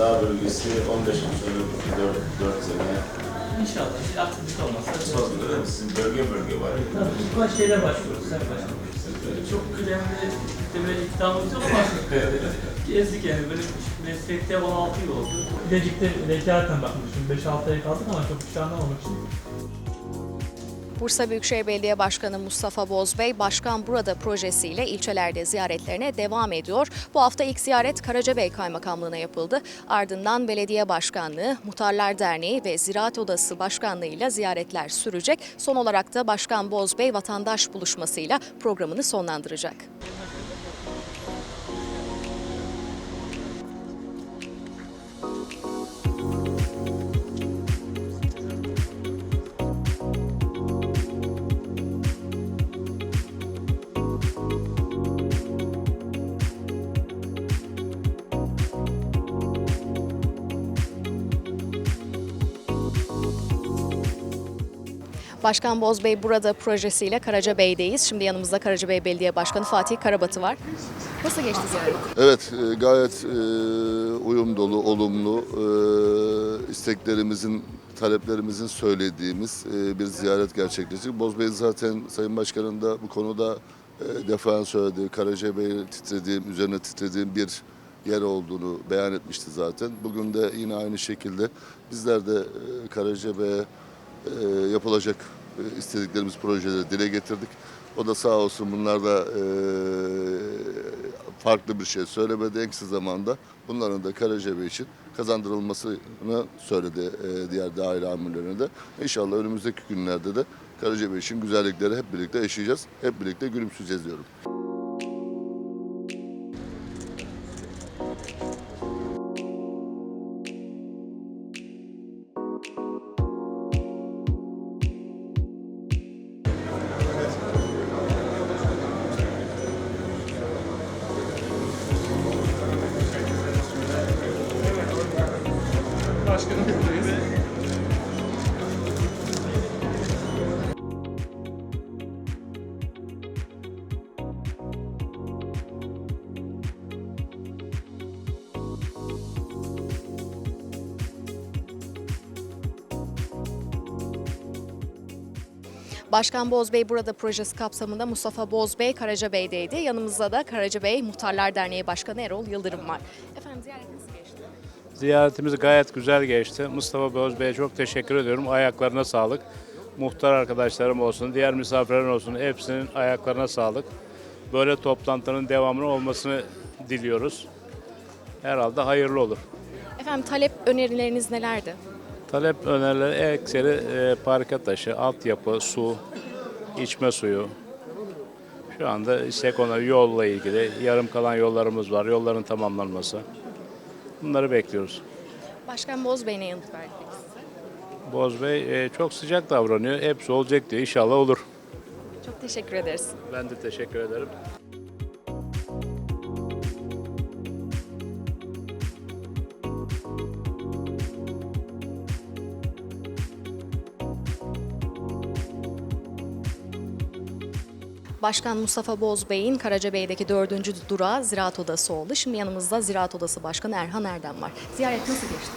dağ bölgesi 15 gün sonra 4, 4 sene. İnşallah bir aksilik olmazsa. Güzel değil mi? Sizin bölge bölge var. Tabii bu kadar şeyler başlıyoruz. Sen başlıyoruz. Böyle çok kıdemli demeli iddiamız yok ama gezdik yani böyle meslekte 16 yıl oldu. Bilecik'te vekaleten bakmıştım. 5-6 ay kaldık ama çok bir şey anlamamıştım. Bursa Büyükşehir Belediye Başkanı Mustafa Bozbey, Başkan Burada projesiyle ilçelerde ziyaretlerine devam ediyor. Bu hafta ilk ziyaret Karacabey Kaymakamlığı'na yapıldı. Ardından Belediye Başkanlığı, Muhtarlar Derneği ve Ziraat Odası Başkanlığı'yla ziyaretler sürecek. Son olarak da Başkan Bozbey vatandaş buluşmasıyla programını sonlandıracak. Başkan Bozbey burada projesiyle Karacabey'deyiz. Şimdi yanımızda Karacabey Belediye Başkanı Fatih Karabatı var. Nasıl geçti ziyaret? Evet, e, gayet e, uyum dolu, olumlu, e, isteklerimizin, taleplerimizin söylediğimiz bir ziyaret gerçekleşti. Bozbey zaten Sayın Başkan'ın da bu konuda e, defaen söyledi. Karacabey'e titrediğim, üzerine titrediğim bir yer olduğunu beyan etmişti zaten. Bugün de yine aynı şekilde bizler de Karacabey'e yapılacak istediklerimiz projeleri dile getirdik. O da sağ olsun bunlar da e, farklı bir şey söylemedi. En kısa zamanda bunların da Karacabey için kazandırılmasını söyledi e, diğer daire amirlerine de. İnşallah önümüzdeki günlerde de Karacabey için güzellikleri hep birlikte yaşayacağız. Hep birlikte gülümseyeceğiz diyorum. Başkan Bozbey burada projesi kapsamında Mustafa Bozbey Karacabey'deydi. Yanımızda da Karacabey Muhtarlar Derneği Başkanı Erol Yıldırım var. Efendim ziyaret nasıl geçti? Ziyaretimiz gayet güzel geçti. Mustafa Bozbey'e çok teşekkür ediyorum. Ayaklarına sağlık. Muhtar arkadaşlarım olsun, diğer misafirlerin olsun hepsinin ayaklarına sağlık. Böyle toplantıların devamının olmasını diliyoruz. Herhalde hayırlı olur. Efendim talep önerileriniz nelerdi? Talep önerileri ekseri e, parke taşı, altyapı, su, içme suyu. Şu anda işte konu yolla ilgili yarım kalan yollarımız var. Yolların tamamlanması. Bunları bekliyoruz. Başkan Bozbey ne yanıt verdi peki size? Boz Bey e, çok sıcak davranıyor. Hepsi olacak diyor. İnşallah olur. Çok teşekkür ederiz. Ben de teşekkür ederim. Başkan Mustafa Bozbey'in Karacabey'deki dördüncü durağı Ziraat Odası oldu. Şimdi yanımızda Ziraat Odası Başkanı Erhan Erdem var. Ziyaret nasıl geçti?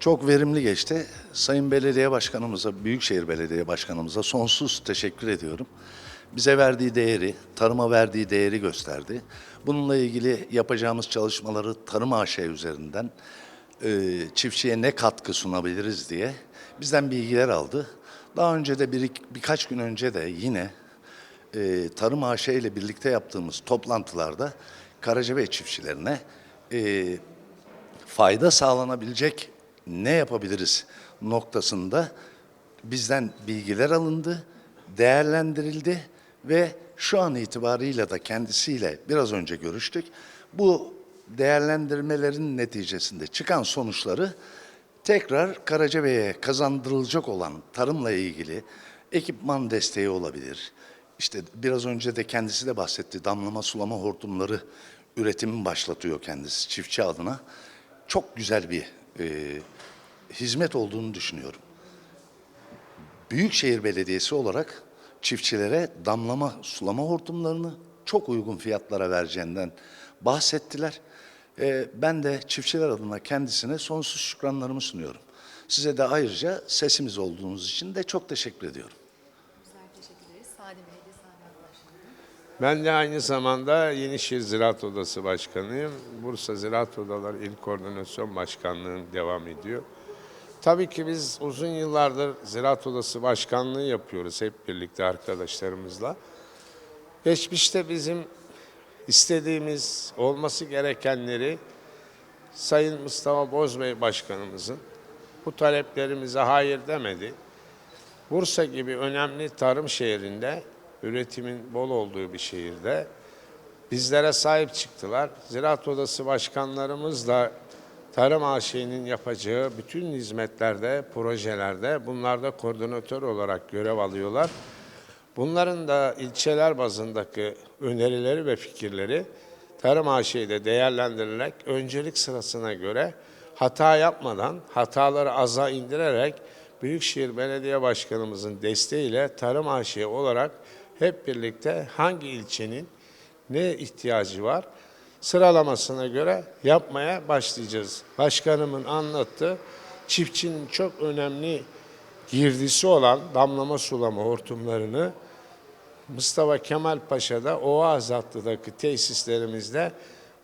Çok verimli geçti. Sayın Belediye Başkanımıza, Büyükşehir Belediye Başkanımıza sonsuz teşekkür ediyorum. Bize verdiği değeri, tarıma verdiği değeri gösterdi. Bununla ilgili yapacağımız çalışmaları Tarım AŞ üzerinden e, çiftçiye ne katkı sunabiliriz diye bizden bilgiler aldı. Daha önce de bir, birkaç gün önce de yine e, Tarım AŞ ile birlikte yaptığımız toplantılarda Karacabey çiftçilerine e, fayda sağlanabilecek ne yapabiliriz noktasında bizden bilgiler alındı, değerlendirildi ve şu an itibarıyla da kendisiyle biraz önce görüştük. Bu değerlendirmelerin neticesinde çıkan sonuçları tekrar Karacabey'e kazandırılacak olan tarımla ilgili ekipman desteği olabilir. İşte biraz önce de kendisi de bahsetti. Damlama sulama hortumları üretimi başlatıyor kendisi çiftçi adına. Çok güzel bir e, hizmet olduğunu düşünüyorum. Büyükşehir Belediyesi olarak çiftçilere damlama sulama hortumlarını çok uygun fiyatlara vereceğinden bahsettiler. E, ben de çiftçiler adına kendisine sonsuz şükranlarımı sunuyorum. Size de ayrıca sesimiz olduğunuz için de çok teşekkür ediyorum. Ben de aynı zamanda Yenişehir Ziraat Odası Başkanıyım. Bursa Ziraat Odaları İl Koordinasyon Başkanlığı'nın devam ediyor. Tabii ki biz uzun yıllardır Ziraat Odası Başkanlığı yapıyoruz hep birlikte arkadaşlarımızla. Geçmişte bizim istediğimiz, olması gerekenleri Sayın Mustafa Bozbey Başkanımızın bu taleplerimize hayır demedi. Bursa gibi önemli tarım şehrinde, üretimin bol olduğu bir şehirde bizlere sahip çıktılar. Ziraat Odası başkanlarımız da Tarım AŞ'nin yapacağı bütün hizmetlerde, projelerde bunlarda koordinatör olarak görev alıyorlar. Bunların da ilçeler bazındaki önerileri ve fikirleri Tarım AŞ'de değerlendirilerek öncelik sırasına göre hata yapmadan, hataları aza indirerek Büyükşehir Belediye Başkanımızın desteğiyle Tarım AŞ olarak hep birlikte hangi ilçenin ne ihtiyacı var sıralamasına göre yapmaya başlayacağız. Başkanımın anlattığı çiftçinin çok önemli girdisi olan damlama sulama hortumlarını Mustafa Kemal Paşa'da Ova Azatlı'daki tesislerimizde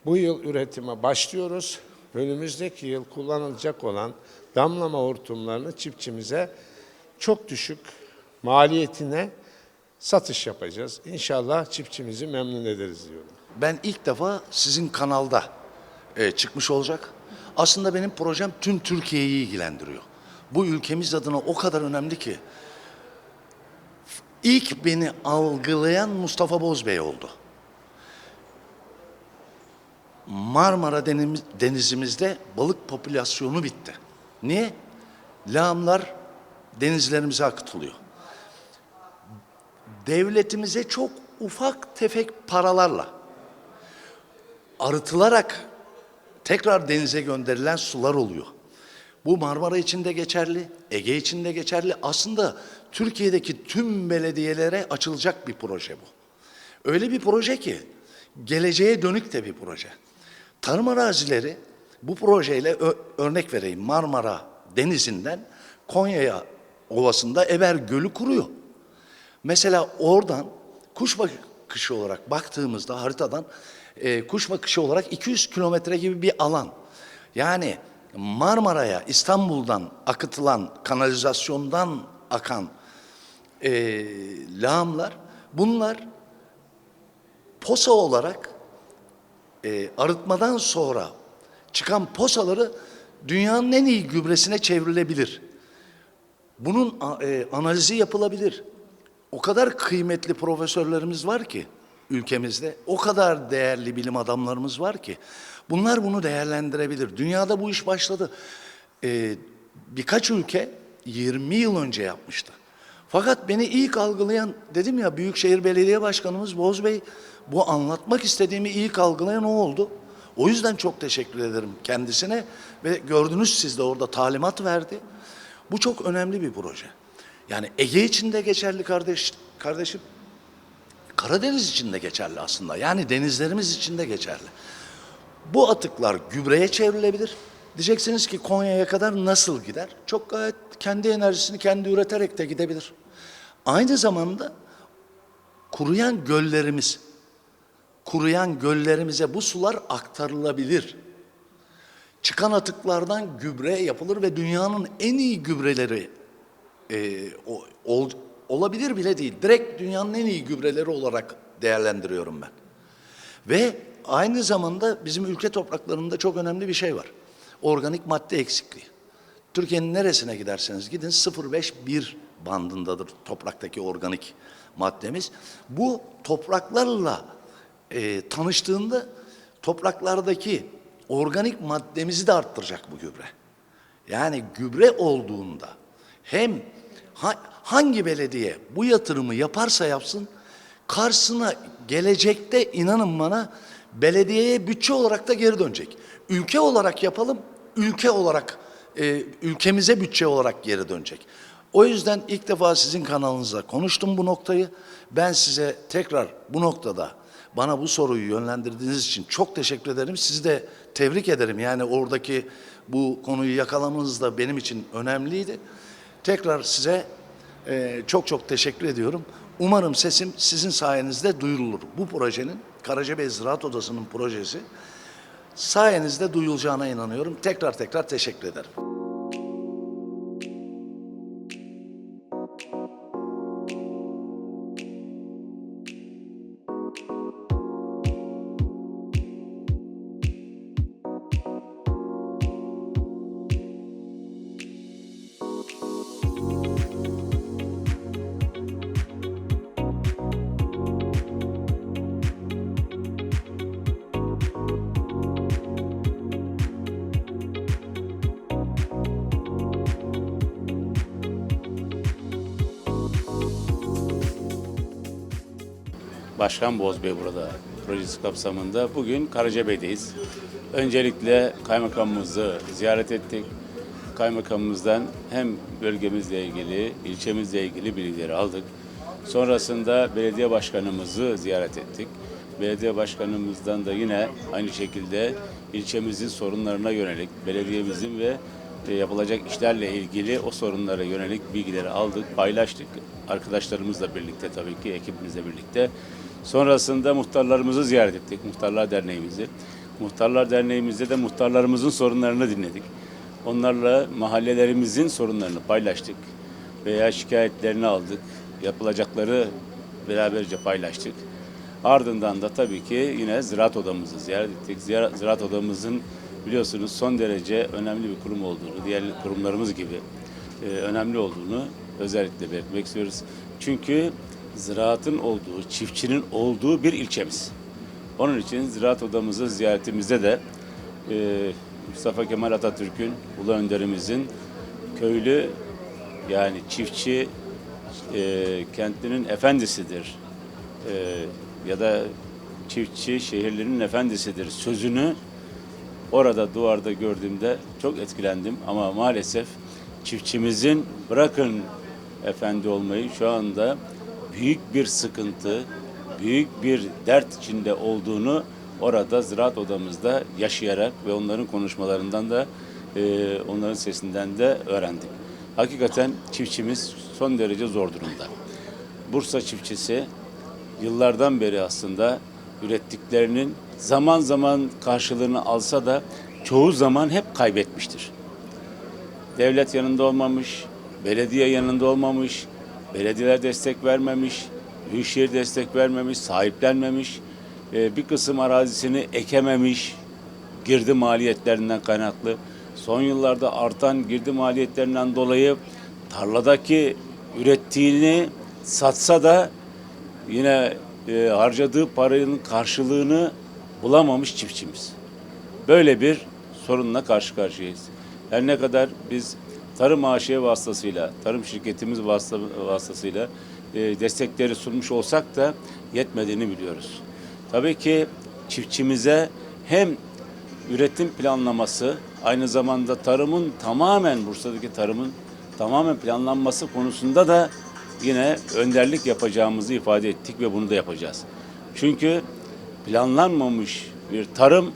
bu yıl üretime başlıyoruz. Önümüzdeki yıl kullanılacak olan damlama hortumlarını çiftçimize çok düşük maliyetine satış yapacağız. İnşallah çiftçimizi memnun ederiz diyorum. Ben ilk defa sizin kanalda e, çıkmış olacak. Aslında benim projem tüm Türkiye'yi ilgilendiriyor. Bu ülkemiz adına o kadar önemli ki. İlk beni algılayan Mustafa Bozbey oldu. Marmara deniz- denizimizde balık popülasyonu bitti. Niye? Lağımlar denizlerimize akıtılıyor. Devletimize çok ufak tefek paralarla arıtılarak tekrar denize gönderilen sular oluyor. Bu Marmara için de geçerli, Ege için de geçerli. Aslında Türkiye'deki tüm belediyelere açılacak bir proje bu. Öyle bir proje ki geleceğe dönük de bir proje. Tarım arazileri bu projeyle örnek vereyim Marmara Denizi'nden Konya'ya Ovası'nda Eber Gölü kuruyor. Mesela oradan kuş bakışı olarak baktığımızda haritadan e, kuş bakışı olarak 200 kilometre gibi bir alan. Yani Marmara'ya İstanbul'dan akıtılan kanalizasyondan akan e, lağımlar bunlar posa olarak e, arıtmadan sonra çıkan posaları dünyanın en iyi gübresine çevrilebilir. Bunun e, analizi yapılabilir. O kadar kıymetli profesörlerimiz var ki ülkemizde, o kadar değerli bilim adamlarımız var ki bunlar bunu değerlendirebilir. Dünyada bu iş başladı. Ee, birkaç ülke 20 yıl önce yapmıştı. Fakat beni ilk algılayan, dedim ya Büyükşehir Belediye Başkanımız Boz Bey, bu anlatmak istediğimi ilk algılayan o oldu. O yüzden çok teşekkür ederim kendisine ve gördünüz siz de orada talimat verdi. Bu çok önemli bir proje. Yani Ege için de geçerli kardeş, kardeşim. Karadeniz için de geçerli aslında. Yani denizlerimiz için de geçerli. Bu atıklar gübreye çevrilebilir. Diyeceksiniz ki Konya'ya kadar nasıl gider? Çok gayet kendi enerjisini kendi üreterek de gidebilir. Aynı zamanda kuruyan göllerimiz, kuruyan göllerimize bu sular aktarılabilir. Çıkan atıklardan gübre yapılır ve dünyanın en iyi gübreleri e, o- ol- olabilir bile değil. Direkt dünyanın en iyi gübreleri olarak değerlendiriyorum ben. Ve aynı zamanda bizim ülke topraklarında çok önemli bir şey var. Organik madde eksikliği. Türkiye'nin neresine giderseniz gidin 0,5-1 bandındadır topraktaki organik maddemiz. Bu topraklarla e, tanıştığında topraklardaki organik maddemizi de arttıracak bu gübre. Yani gübre olduğunda hem hangi belediye bu yatırımı yaparsa yapsın karşısına gelecekte inanın bana belediyeye bütçe olarak da geri dönecek. Ülke olarak yapalım, ülke olarak e, ülkemize bütçe olarak geri dönecek. O yüzden ilk defa sizin kanalınızda konuştum bu noktayı. Ben size tekrar bu noktada Bana bu soruyu yönlendirdiğiniz için çok teşekkür ederim. Sizi de tebrik ederim. Yani oradaki bu konuyu yakalamanız da benim için önemliydi. Tekrar size e, çok çok teşekkür ediyorum. Umarım sesim sizin sayenizde duyurulur. Bu projenin, Karacabey Ziraat Odası'nın projesi sayenizde duyulacağına inanıyorum. Tekrar tekrar teşekkür ederim. Başkan Boz Bey burada projesi kapsamında. Bugün Karacabey'deyiz. Öncelikle kaymakamımızı ziyaret ettik. Kaymakamımızdan hem bölgemizle ilgili, ilçemizle ilgili bilgileri aldık. Sonrasında belediye başkanımızı ziyaret ettik. Belediye başkanımızdan da yine aynı şekilde ilçemizin sorunlarına yönelik, belediyemizin ve e, yapılacak işlerle ilgili o sorunlara yönelik bilgileri aldık, paylaştık. Arkadaşlarımızla birlikte tabii ki, ekibimizle birlikte. Sonrasında muhtarlarımızı ziyaret ettik, Muhtarlar Derneğimizi. Muhtarlar Derneğimizde de muhtarlarımızın sorunlarını dinledik. Onlarla mahallelerimizin sorunlarını paylaştık veya şikayetlerini aldık. Yapılacakları beraberce paylaştık. Ardından da tabii ki yine ziraat odamızı ziyaret ettik. Zira- Ziraat odamızın biliyorsunuz son derece önemli bir kurum olduğunu, diğer kurumlarımız gibi e, önemli olduğunu özellikle belirtmek istiyoruz. Çünkü ziraatın olduğu, çiftçinin olduğu bir ilçemiz. Onun için ziraat odamızı ziyaretimizde de e, Mustafa Kemal Atatürk'ün, Ulu Önderimizin köylü yani çiftçi e, kentlinin efendisidir e, ya da çiftçi şehirlerinin efendisidir sözünü orada duvarda gördüğümde çok etkilendim ama maalesef çiftçimizin bırakın efendi olmayı şu anda büyük bir sıkıntı, büyük bir dert içinde olduğunu orada ziraat odamızda yaşayarak ve onların konuşmalarından da e, onların sesinden de öğrendik. Hakikaten çiftçimiz son derece zor durumda. Bursa çiftçisi yıllardan beri aslında ürettiklerinin zaman zaman karşılığını alsa da çoğu zaman hep kaybetmiştir. Devlet yanında olmamış, belediye yanında olmamış, belediyeler destek vermemiş, büyükşehir destek vermemiş, sahiplenmemiş, e, bir kısım arazisini ekememiş, girdi maliyetlerinden kaynaklı. Son yıllarda artan girdi maliyetlerinden dolayı tarladaki ürettiğini satsa da yine e, harcadığı paranın karşılığını bulamamış çiftçimiz. Böyle bir sorunla karşı karşıyayız. Her ne kadar biz tarım AŞ vasıtasıyla, tarım şirketimiz vasıta- vasıtasıyla e, destekleri sunmuş olsak da yetmediğini biliyoruz. Tabii ki çiftçimize hem üretim planlaması aynı zamanda tarımın tamamen Bursa'daki tarımın tamamen planlanması konusunda da yine önderlik yapacağımızı ifade ettik ve bunu da yapacağız. Çünkü planlanmamış bir tarım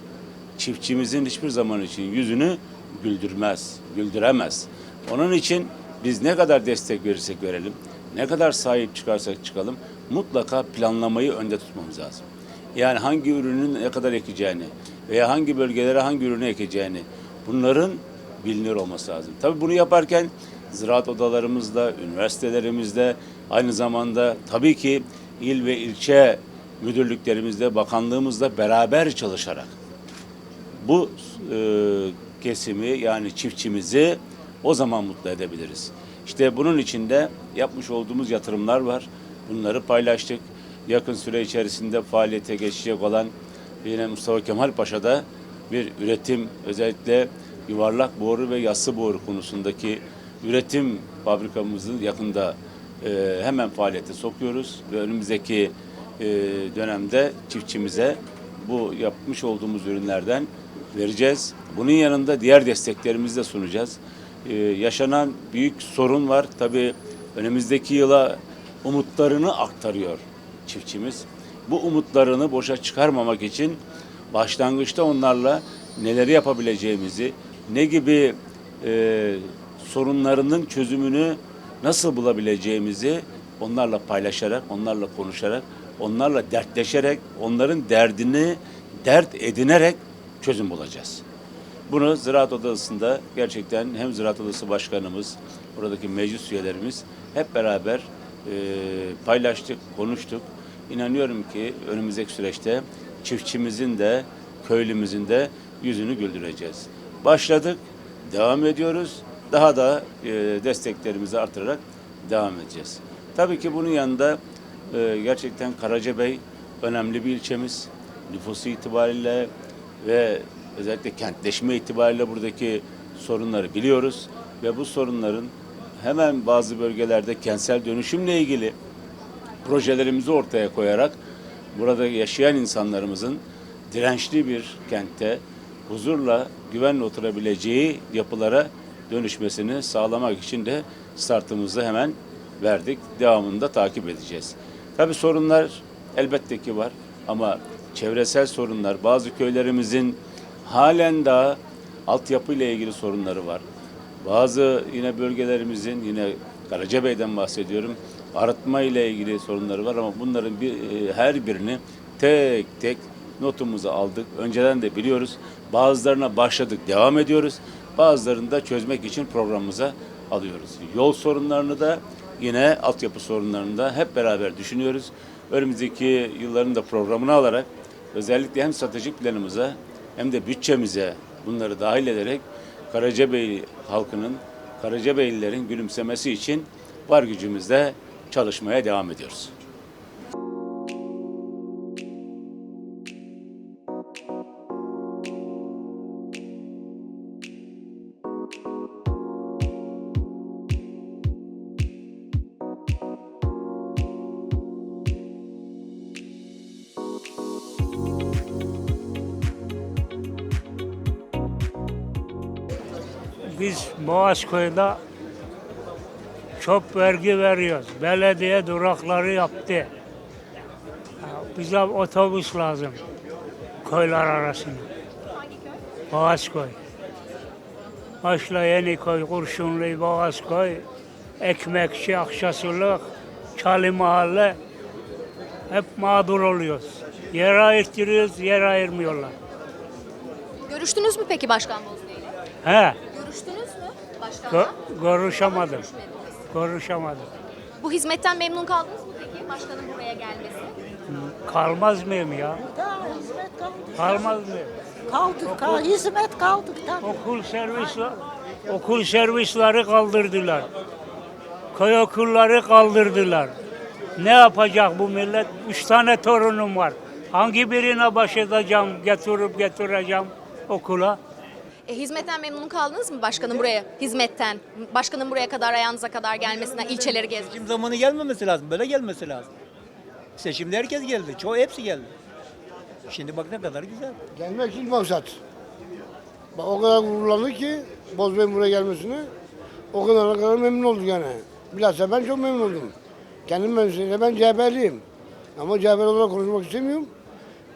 çiftçimizin hiçbir zaman için yüzünü güldürmez, güldüremez. Onun için biz ne kadar destek verirsek verelim, ne kadar sahip çıkarsak çıkalım mutlaka planlamayı önde tutmamız lazım. Yani hangi ürünün ne kadar ekeceğini veya hangi bölgelere hangi ürünü ekeceğini bunların bilinir olması lazım. Tabii bunu yaparken ziraat odalarımızda, üniversitelerimizde aynı zamanda tabii ki il ve ilçe müdürlüklerimizde, bakanlığımızla beraber çalışarak bu e, kesimi yani çiftçimizi o zaman mutlu edebiliriz. İşte bunun içinde yapmış olduğumuz yatırımlar var. Bunları paylaştık. Yakın süre içerisinde faaliyete geçecek olan yine Mustafa Kemal Paşa'da bir üretim özellikle yuvarlak boru ve yassı boru konusundaki üretim fabrikamızı yakında e, hemen faaliyete sokuyoruz ve önümüzdeki e, dönemde çiftçimize bu yapmış olduğumuz ürünlerden vereceğiz. Bunun yanında diğer desteklerimizi de sunacağız. Ee, yaşanan büyük sorun var. Tabii önümüzdeki yıla umutlarını aktarıyor çiftçimiz. bu umutlarını boşa çıkarmamak için başlangıçta onlarla neleri yapabileceğimizi, ne gibi e, sorunlarının çözümünü nasıl bulabileceğimizi onlarla paylaşarak, onlarla konuşarak, onlarla dertleşerek, onların derdini dert edinerek çözüm bulacağız. Bunu Ziraat Odası'nda gerçekten hem Ziraat Odası Başkanımız, buradaki meclis üyelerimiz hep beraber e, paylaştık, konuştuk. İnanıyorum ki önümüzdeki süreçte çiftçimizin de köylümüzün de yüzünü güldüreceğiz. Başladık, devam ediyoruz. Daha da e, desteklerimizi artırarak devam edeceğiz. Tabii ki bunun yanında e, gerçekten Karacabey önemli bir ilçemiz. Nüfusu itibariyle ve özellikle kentleşme itibariyle buradaki sorunları biliyoruz ve bu sorunların hemen bazı bölgelerde kentsel dönüşümle ilgili projelerimizi ortaya koyarak burada yaşayan insanlarımızın dirençli bir kentte huzurla, güvenle oturabileceği yapılara dönüşmesini sağlamak için de startımızı hemen verdik. Devamını da takip edeceğiz. Tabii sorunlar elbette ki var ama çevresel sorunlar, bazı köylerimizin halen daha altyapı ile ilgili sorunları var. Bazı yine bölgelerimizin yine Karacabey'den bahsediyorum. Arıtma ile ilgili sorunları var ama bunların bir, e, her birini tek tek notumuzu aldık. Önceden de biliyoruz. Bazılarına başladık, devam ediyoruz. Bazılarını da çözmek için programımıza alıyoruz. Yol sorunlarını da yine altyapı sorunlarını da hep beraber düşünüyoruz. Önümüzdeki yılların da programını alarak özellikle hem stratejik planımıza hem de bütçemize bunları dahil ederek Karacabey halkının, Karacabeylilerin gülümsemesi için var gücümüzle çalışmaya devam ediyoruz. Biz Boğazköy'de çok vergi veriyoruz. Belediye durakları yaptı. Ya, Bize otobüs lazım. Köyler arasında. Boğazköy. Başla Yeniköy, Kurşunlu, Boğazköy, Ekmekçi, Akşasuluk, Çalı Mahalle. Hep mağdur oluyoruz. Yer ayırttırıyoruz, yer ayırmıyorlar. Görüştünüz mü peki Başkan Bozbey ile? He, gö- görüşemedim. Görüşmediniz. Görüşemedim. Bu hizmetten memnun kaldınız mı peki başkanın buraya gelmesi? Kalmaz mıyım ya? Kalmaz mıyım? Kaldık, kal, hizmet kaldık tabii. Okul servisler, okul servisleri kaldırdılar. Köy okulları kaldırdılar. Ne yapacak bu millet? Üç tane torunum var. Hangi birine baş edeceğim, getirip getireceğim okula? E, hizmetten memnun kaldınız mı başkanın buraya? Hizmetten. Başkanın buraya kadar ayağınıza kadar gelmesine, ilçeleri gezmesine. Seçim zamanı gelmemesi lazım. Böyle gelmesi lazım. Seçimde herkes geldi. Çoğu hepsi geldi. Şimdi bak ne kadar güzel. Gelmek ilk maksat. Bak o kadar gururlandı ki Bozbey'in buraya gelmesine o kadar o kadar memnun olduk yani. Bilhassa ben çok memnun oldum. Kendim memnunum. Ben CHP'liyim. Ama CHP olarak konuşmak istemiyorum.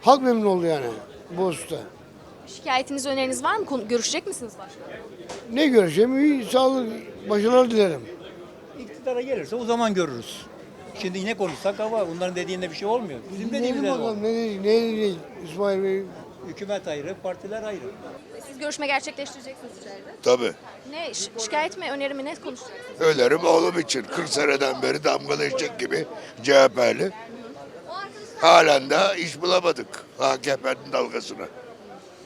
Halk memnun oldu yani bu hususta. Şikayetiniz, öneriniz var mı? Konu- Görüşecek misiniz başkanla? Ne göreceğim? İyi, sağlık, başarılar dilerim. İktidara gelirse o zaman görürüz. Şimdi yine konuşsak ama onların dediğinde bir şey olmuyor. Bizim Dinleyelim dediğimizde bakalım var. ne diyecek, ne diyecek İsmail Bey? Hükümet ayrı, partiler ayrı. Siz görüşme gerçekleştireceksiniz içeride. Tabii. Ne şi- şikayet mi, öneri mi, ne konuşacaksınız? Önerim oğlum için 40 seneden beri damgalı eşek gibi CHP'li. Halen daha iş bulamadık AKP'nin dalgasına.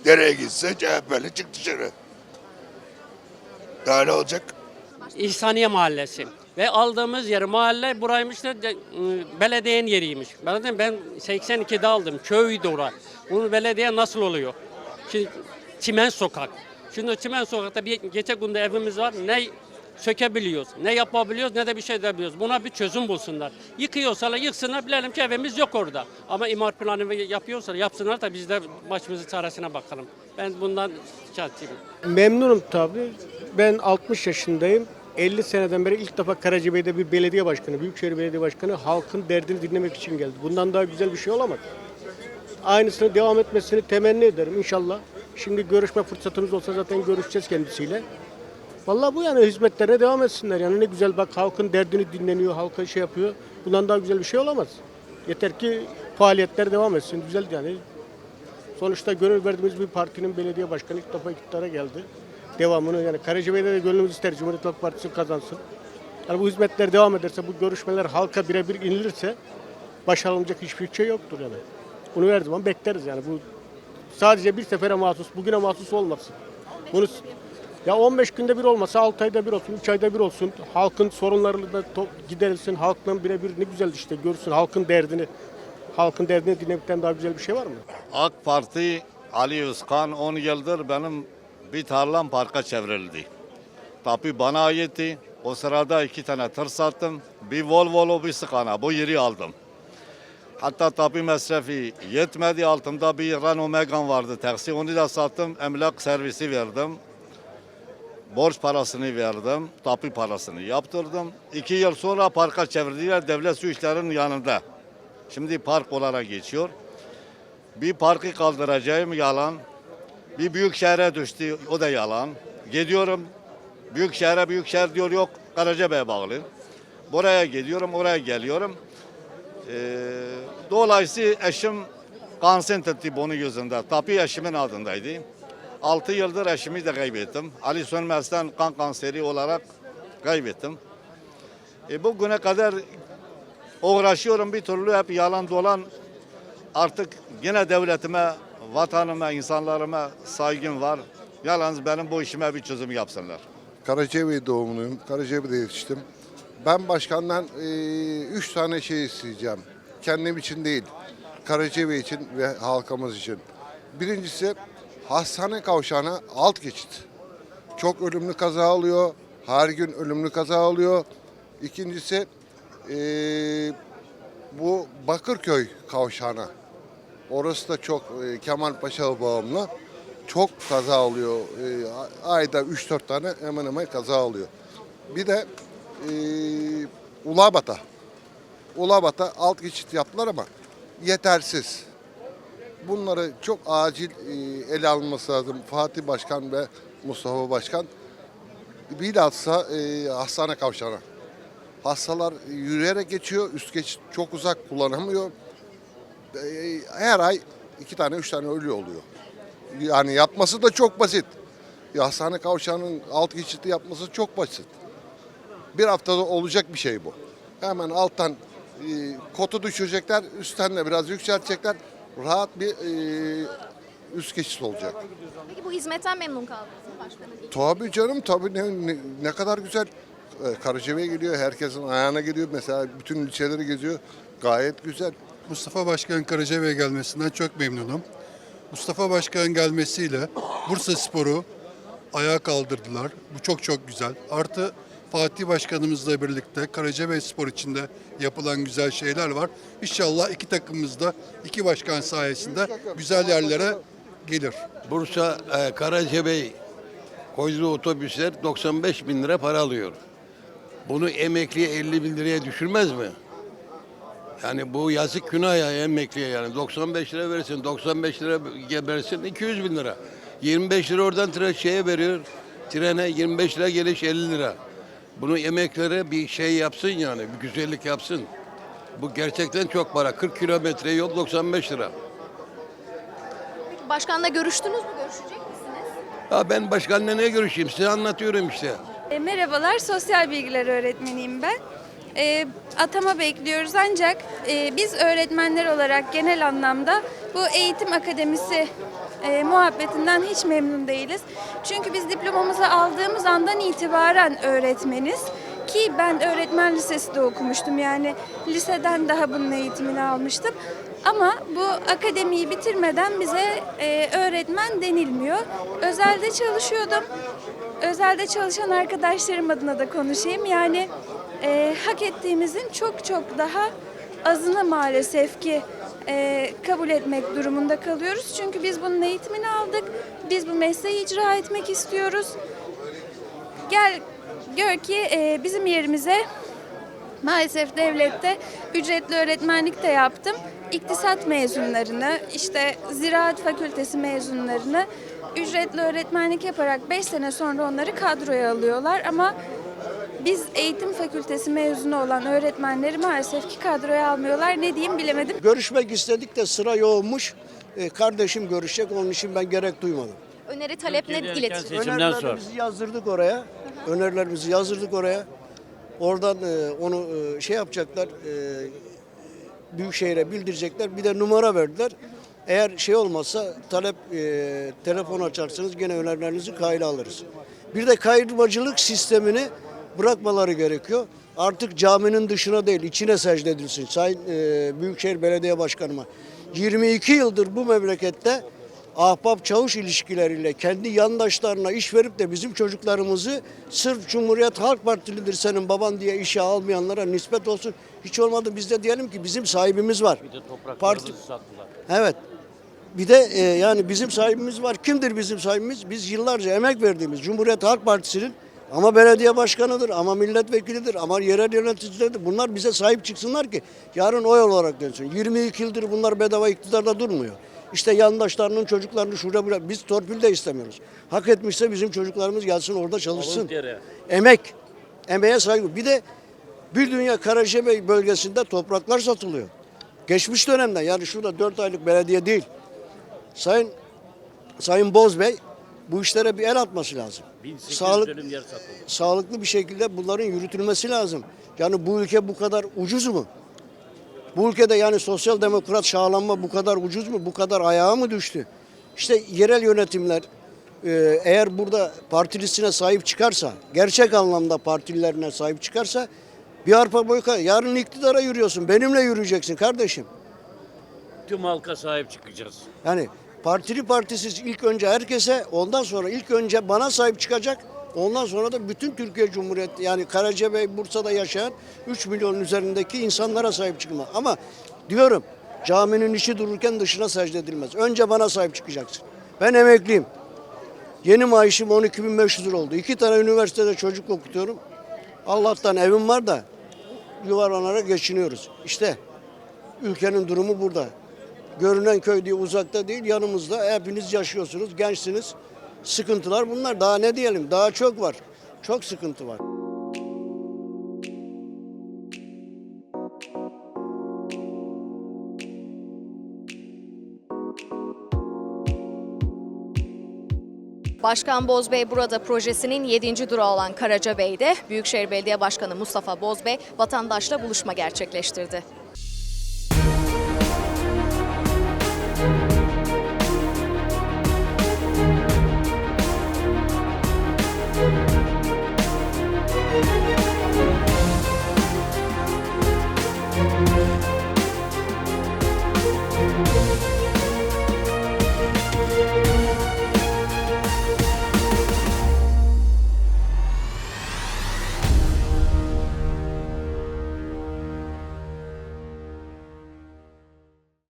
Nereye gitse CHP'li çık dışarı. Daha ne olacak? İhsaniye Mahallesi. Ve aldığımız yer mahalle buraymış da ıı, belediyenin yeriymiş. Ben ben 82'de aldım. Köydü orası. Bunu belediye nasıl oluyor? Şimdi Çimen Sokak. Şimdi Çimen Sokak'ta bir geçen günde evimiz var. Ne sökebiliyoruz, ne yapabiliyoruz, ne de bir şey edebiliyoruz. Buna bir çözüm bulsunlar. Yıkıyorsalar yıksınlar, bilelim ki evimiz yok orada. Ama imar planı yapıyorsa yapsınlar da biz de başımızın çaresine bakalım. Ben bundan şikayetçiyim. Memnunum tabii. Ben 60 yaşındayım. 50 seneden beri ilk defa Karacabey'de bir belediye başkanı, Büyükşehir Belediye Başkanı halkın derdini dinlemek için geldi. Bundan daha güzel bir şey olamaz. Aynısını devam etmesini temenni ederim inşallah. Şimdi görüşme fırsatımız olsa zaten görüşeceğiz kendisiyle. Vallahi bu yani hizmetlerine devam etsinler. Yani ne güzel bak halkın derdini dinleniyor, halka şey yapıyor. Bundan daha güzel bir şey olamaz. Yeter ki faaliyetler devam etsin. Güzel yani. Sonuçta gönül verdiğimiz bir partinin belediye başkanı ilk defa iktidara geldi. Devamını yani Karacabey'de de gönlümüz ister Cumhuriyet Halk Partisi kazansın. Yani bu hizmetler devam ederse, bu görüşmeler halka birebir inilirse başarılmayacak hiçbir şey yoktur yani. Bunu her zaman bekleriz yani. Bu sadece bir sefere mahsus, bugüne mahsus olmasın. Bunu ya 15 günde bir olmasa 6 ayda bir olsun, 3 ayda bir olsun. Halkın sorunlarını da giderilsin. Halkla birebir ne güzel işte görsün halkın derdini. Halkın derdini dinlemekten daha güzel bir şey var mı? AK Parti Ali Özkan 10 yıldır benim bir tarlam parka çevrildi. Tabi bana aitti. O sırada iki tane tır sattım. Bir Volvo'lu bir Scania. Bu yeri aldım. Hatta tabi mesrafi yetmedi. Altımda bir Renault Megane vardı. Taksi onu da sattım. Emlak servisi verdim. Borç parasını verdim. Tapu parasını yaptırdım. İki yıl sonra parka çevirdiler devlet su işlerinin yanında. Şimdi park olarak geçiyor. Bir parkı kaldıracağım yalan. Bir büyük şehre düştü o da yalan. Gidiyorum büyük şehre büyük şehir diyor yok Karacabey'e bağlı. Buraya gidiyorum oraya geliyorum. Ee, dolayısıyla eşim kanser tuttu bunun yüzünden. Tabii eşimin adındaydı. 6 yıldır eşimi de kaybettim. Ali Sönmez'den kan kanseri olarak kaybettim. E, bugüne kadar uğraşıyorum bir türlü hep yalan dolan Artık yine devletime, vatanıma, insanlarıma saygım var. Yalnız benim bu işime bir çözüm yapsınlar. Karacabey doğumluyum. Karacabey'de yetiştim. Ben başkandan e, üç tane şey isteyeceğim. Kendim için değil. Karacabey için ve halkımız için. Birincisi hastane kavşağına alt geçit. Çok ölümlü kaza oluyor. Her gün ölümlü kaza oluyor. İkincisi e, bu Bakırköy kavşağına. Orası da çok e, Kemalpaşa bağımlı. Çok kaza oluyor. E, ayda 3-4 tane hemen hemen kaza oluyor. Bir de e, Ulabat'a. Ulabat'a alt geçit yaptılar ama yetersiz. Bunları çok acil e, ele alınması lazım. Fatih Başkan ve Mustafa Başkan. Bilhassa e, hastane kavşağına. Hastalar yürüyerek geçiyor. Üst geçit çok uzak kullanamıyor. E, Her ay iki tane üç tane ölü oluyor. Yani yapması da çok basit. Hastane kavşağının alt geçiti yapması çok basit. Bir haftada olacak bir şey bu. Hemen alttan e, kotu düşürecekler, üstten de biraz yükseltecekler. Rahat bir e, üst geçit olacak. Peki bu hizmetten memnun kaldınız mı başkanım? Tabii canım tabii ne, ne, ne kadar güzel. E, Karacabey'e geliyor, herkesin ayağına geliyor. Mesela bütün ilçeleri geziyor. Gayet güzel. Mustafa Başkan'ın Karacabey'e gelmesinden çok memnunum. Mustafa Başkan'ın gelmesiyle Bursa Spor'u ayağa kaldırdılar. Bu çok çok güzel. Artı Fatih Başkanımızla birlikte Karacabey Spor içinde yapılan güzel şeyler var. İnşallah iki takımımız da iki başkan sayesinde güzel yerlere gelir. Bursa e, Karacabey koyduğu otobüsler 95 bin lira para alıyor. Bunu emekliye 50 bin liraya düşürmez mi? Yani bu yazık günah ya emekliye yani. 95 lira verirsin, 95 lira versin 200 bin lira. 25 lira oradan tren şeye veriyor. Trene 25 lira geliş 50 lira. Bunu emeklere bir şey yapsın yani, bir güzellik yapsın. Bu gerçekten çok para. 40 kilometre yol 95 lira. Peki başkanla görüştünüz mü? Görüşecek misiniz? Ya ben başkanla ne görüşeyim? Size anlatıyorum işte. E, merhabalar, sosyal bilgiler öğretmeniyim ben. E, atama bekliyoruz ancak e, biz öğretmenler olarak genel anlamda bu eğitim akademisi e, muhabbetinden hiç memnun değiliz. Çünkü biz diplomamızı aldığımız andan itibaren öğretmeniz. Ki ben öğretmen lisesi de okumuştum yani liseden daha bunun eğitimini almıştım. Ama bu akademiyi bitirmeden bize e, öğretmen denilmiyor. Özelde çalışıyordum. Özelde çalışan arkadaşlarım adına da konuşayım. Yani e, hak ettiğimizin çok çok daha azını maalesef ki e, kabul etmek durumunda kalıyoruz. Çünkü biz bunun eğitimini aldık. Biz bu mesleği icra etmek istiyoruz. Gel gör ki e, bizim yerimize maalesef devlette ücretli öğretmenlik de yaptım. İktisat mezunlarını, işte ziraat fakültesi mezunlarını ücretli öğretmenlik yaparak 5 sene sonra onları kadroya alıyorlar ama biz eğitim fakültesi mezunu olan öğretmenleri maalesef ki kadroya almıyorlar. Ne diyeyim bilemedim. Görüşmek istedik de sıra yoğunmuş. E, kardeşim görüşecek onun için ben gerek duymadım. Öneri talep ne iletin? Önerilerimizi yazdırdık oraya. Önerilerimizi yazdırdık oraya. Oradan e, onu e, şey yapacaklar. E, Büyükşehir'e bildirecekler. Bir de numara verdiler. Eğer şey olmazsa talep e, telefon açarsanız gene önerilerinizi kayda alırız. Bir de kayırmacılık sistemini bırakmaları gerekiyor. Artık caminin dışına değil içine secde edilsin. Sayın e, Büyükşehir Belediye Başkanıma. 22 yıldır bu memlekette ahbap çavuş ilişkileriyle kendi yandaşlarına iş verip de bizim çocuklarımızı sırf Cumhuriyet Halk Partilidir senin baban diye işe almayanlara nispet olsun. Hiç olmadı biz de diyelim ki bizim sahibimiz var. Bir de Parti-. Evet. Bir de e, yani bizim sahibimiz var. Kimdir bizim sahibimiz? Biz yıllarca emek verdiğimiz Cumhuriyet Halk Partisi'nin ama belediye başkanıdır, ama milletvekilidir, ama yerel yöneticileridir. Bunlar bize sahip çıksınlar ki yarın oy olarak dönsün. 22 yıldır bunlar bedava iktidarda durmuyor. İşte yandaşlarının çocuklarını şurada buraya biz torpil de istemiyoruz. Hak etmişse bizim çocuklarımız gelsin orada çalışsın. Emek, emeğe saygı. Bir de bir dünya Karacabey bölgesinde topraklar satılıyor. Geçmiş dönemden yani şurada 4 aylık belediye değil. Sayın Sayın Boz Bey bu işlere bir el atması lazım. 1800 Sağlık, sağlıklı bir şekilde bunların yürütülmesi lazım. Yani bu ülke bu kadar ucuz mu? Bu ülkede yani sosyal demokrat şahlanma bu kadar ucuz mu? Bu kadar ayağa mı düştü? İşte yerel yönetimler e, eğer burada partilisine sahip çıkarsa, gerçek anlamda partililerine sahip çıkarsa bir arpa boyu kay- yarın iktidara yürüyorsun. Benimle yürüyeceksin kardeşim. Tüm halka sahip çıkacağız. Yani partili partisiz ilk önce herkese ondan sonra ilk önce bana sahip çıkacak. Ondan sonra da bütün Türkiye Cumhuriyeti yani Karacabey, Bursa'da yaşayan 3 milyonun üzerindeki insanlara sahip çıkma. Ama diyorum caminin içi dururken dışına secde edilmez. Önce bana sahip çıkacaksın. Ben emekliyim. Yeni maaşım 12.500 lira oldu. İki tane üniversitede çocuk okutuyorum. Allah'tan evim var da yuvarlanarak geçiniyoruz. İşte ülkenin durumu burada. Görünen köy diye uzakta değil yanımızda. Hepiniz yaşıyorsunuz, gençsiniz. Sıkıntılar bunlar. Daha ne diyelim? Daha çok var. Çok sıkıntı var. Başkan Bozbey burada projesinin 7. durağı olan Karacabey'de Büyükşehir Belediye Başkanı Mustafa Bozbey vatandaşla buluşma gerçekleştirdi.